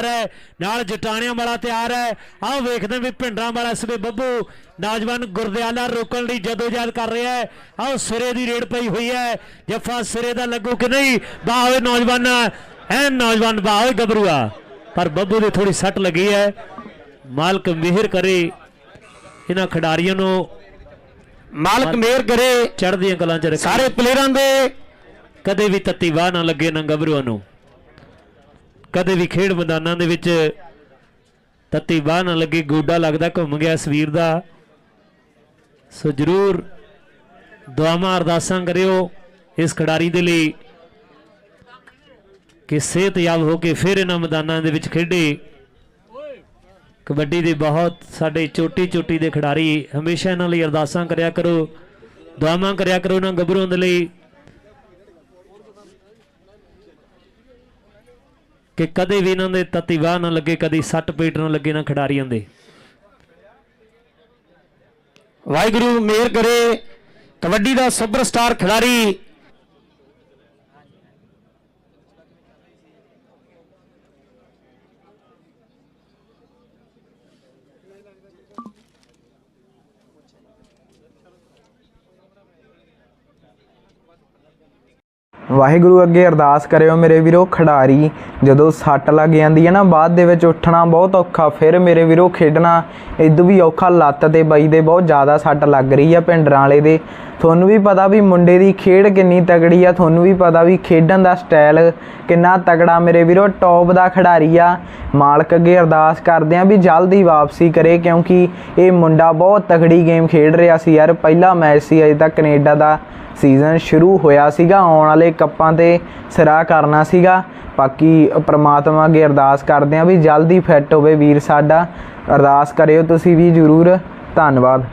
ਤਿਆਰ ਹੈ। ਨਾਲ ਜਟਾਣਿਆਂ ਵਾਲਾ ਤਿਆਰ ਹੈ। ਆਓ ਵੇਖਦੇ ਵੀ ਭਿੰਡਰਾਂ ਵਾਲਾ ਇਸ ਵੇ ਬੱਬੂ। ਨੌਜਵਾਨ ਗੁਰਦਿਆਲਾ ਰੋਕਣ ਲਈ ਜਦੋਜਹਿਦ ਕਰ ਰਿਹਾ ਹੈ। ਆਓ ਸਿਰੇ ਦੀ ਰੇਡ ਪਈ ਹੋਈ ਹੈ। ਜੱਫਾ ਸਿਰੇ ਦਾ ਲੱਗੂ ਕਿ ਨਹੀਂ? ਵਾਹ ਓਏ ਨੌਜਵਾਨ। ਐ ਨੌਜਵਾਨ ਵਾਹ ਓਏ ਗੱਭਰੂਆ। ਪਰ ਬੱਬੂ ਦੀ ਥੋੜੀ ਸੱਟ ਲੱਗੀ ਹੈ। ਮਾਲਕ ਮਿਹਰ ਕਰੇ। ਇਹਨਾਂ ਖਿਡਾਰੀਆਂ ਨੂੰ ਮਾਲਕ ਮੇਰ ਕਰੇ। ਚੜ੍ਹਦੀਆਂ ਕਲਾਂ ਚ ਰੱਖੇ। ਸਾਰੇ ਪਲੇਅਰਾਂ ਦੇ ਕਦੇ ਵੀ ਤੱਤੀ ਵਾਹ ਨਾ ਲੱਗੇ ਨਾ ਗੱਭਰੂਆਂ ਨੂੰ। ਕਦੇ ਵੀ ਖੇਡ ਮੈਦਾਨਾਂ ਦੇ ਵਿੱਚ ਤੱਤੀ ਬਾਹ ਨਾ ਲੱਗੇ, ਗੋਡਾ ਲੱਗਦਾ, ਘੁੰਮ ਗਿਆ ਸਵੀਰ ਦਾ। ਸੋ ਜਰੂਰ ਦੁਆਵਾਂ ਅਰਦਾਸਾਂ ਕਰਿਓ ਇਸ ਖਿਡਾਰੀ ਦੇ ਲਈ ਕਿ ਸਿਹਤਯਾਬ ਹੋ ਕੇ ਫਿਰ ਇਹਨਾਂ ਮੈਦਾਨਾਂ ਦੇ ਵਿੱਚ ਖੇਡੇ। ਕਬੱਡੀ ਦੇ ਬਹੁਤ ਸਾਡੇ ਚੋਟੀ ਚੋਟੀ ਦੇ ਖਿਡਾਰੀ ਹਮੇਸ਼ਾ ਇਹਨਾਂ ਲਈ ਅਰਦਾਸਾਂ ਕਰਿਆ ਕਰੋ, ਦੁਆਵਾਂ ਕਰਿਆ ਕਰੋ ਇਹਨਾਂ ਗੱਭਰੂਆਂ ਦੇ ਲਈ। ਕਿ ਕਦੇ ਵੀ ਇਹਨਾਂ ਦੇ ਤਤੀ ਵਾਹ ਨਾ ਲੱਗੇ, ਕਦੀ ਸੱਟ ਪੇਟ ਨਾ ਲੱਗੇ ਨਾ ਖਿਡਾਰੀਆਂ ਦੇ। ਵਾਹਿਗੁਰੂ ਮੇਰ ਕਰੇ। ਕਬੱਡੀ ਦਾ ਸੁਪਰਸਟਾਰ ਖਿਡਾਰੀ ਵਾਹਿਗੁਰੂ ਅੱਗੇ ਅਰਦਾਸ ਕਰਿਓ ਮੇਰੇ ਵੀਰੋ ਖਿਡਾਰੀ, ਜਦੋਂ ਸੱਟ ਲੱਗ ਜਾਂਦੀ ਹੈ ਨਾ, ਬਾਅਦ ਦੇ ਵਿੱਚ ਉੱਠਣਾ ਬਹੁਤ ਔਖਾ, ਫਿਰ ਮੇਰੇ ਵੀਰੋ ਖੇਡਣਾ ਇਦੋਂ ਵੀ ਔਖਾ ਲੱਤ ਤੇ ਬਾਈ ਦੇ ਬਹੁਤ ਜ਼ਿਆਦਾ ਸੱਟ ਲੱਗ ਰਹੀ ਆ ਪਿੰਡਰਾਂ ਵਾਲੇ ਦੇ। ਤੁਹਾਨੂੰ ਵੀ ਪਤਾ ਵੀ ਮੁੰਡੇ ਦੀ ਖੇਡ ਕਿੰਨੀ ਤਗੜੀ ਆ, ਤੁਹਾਨੂੰ ਵੀ ਪਤਾ ਵੀ ਖੇਡਣ ਦਾ ਸਟਾਈਲ ਕਿੰਨਾ ਤਗੜਾ। ਮੇਰੇ ਵੀਰੋ ਟੌਪ ਦਾ ਖਿਡਾਰੀ ਆ। ਮਾਲਕ ਅੱਗੇ ਅਰਦਾਸ ਕਰਦੇ ਆ ਵੀ ਜਲਦੀ ਵਾਪਸੀ ਕਰੇ, ਕਿਉਂਕਿ ਇਹ ਮੁੰਡਾ ਬਹੁਤ ਤਗੜੀ ਗੇਮ ਖੇਡ ਰਿਹਾ ਸੀ ਯਾਰ। ਪਹਿਲਾ ਮੈਚ ਸੀ, ਅਜੇ ਤੱਕ ਕੈਨੇਡਾ ਦਾ ਸੀਜ਼ਨ ਸ਼ੁਰੂ ਹੋਇਆ ਸੀਗਾ। ਆਉਣ ਵਾਲੇ ਕੱਪਾਂ ਤੇ ਸਿਰਾ ਕਰਨਾ ਸੀਗਾ। ਬਾਕੀ ਪ੍ਰਮਾਤਮਾ ਅੱਗੇ ਅਰਦਾਸ ਕਰਦੇ ਆ ਵੀ ਜਲਦੀ ਫਿੱਟ ਹੋਵੇ ਵੀਰ ਸਾਡਾ। ਅਰਦਾਸ ਕਰਿਓ ਤੁਸੀਂ ਵੀ ਜਰੂਰ। ਧੰਨਵਾਦ।